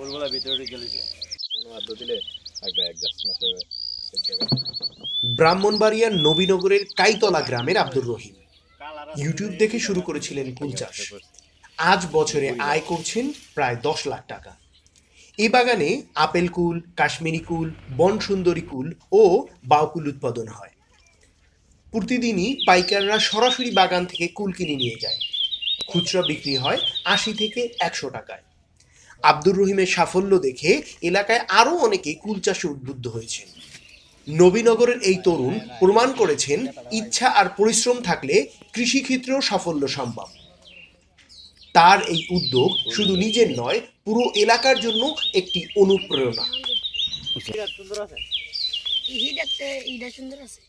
ফুলগুলা ভিতরে গেলেছে মাদ্য দিলে থাকবে এক গাছ মাসে ব্রাহ্মণবাড়িয়ার নবীনগরের কাইতলা গ্রামের আব্দুর রহিম। ইউটিউব দেখে শুরু করেছিলেন কুল চাষ আজ বছরে আয় করছেন প্রায় দশ লাখ টাকা। এ বাগানে আপেল কুল কাশ্মীরি কুল বন সুন্দরী কুল ও বাউকুল উৎপাদন হয়। প্রতিদিনই পাইকাররা সরাসরি বাগান থেকে কুল কিনে নিয়ে যায়। খুচরা বিক্রি হয় আশি থেকে একশো টাকায়। আব্দুর রহিমের সাফল্য দেখে এলাকায় আরও অনেকে কুল চাষে উদ্বুদ্ধ হয়েছেন। নবীনগরের এই তরুণ প্রমাণ করেছেন ইচ্ছা আর পরিশ্রম থাকলে কৃষিক্ষেত্রেও সাফল্য সম্ভব। তার এই উদ্যোগ শুধু নিজের নয়, পুরো এলাকার জন্য একটি অনুপ্রেরণা। সুন্দর আছে।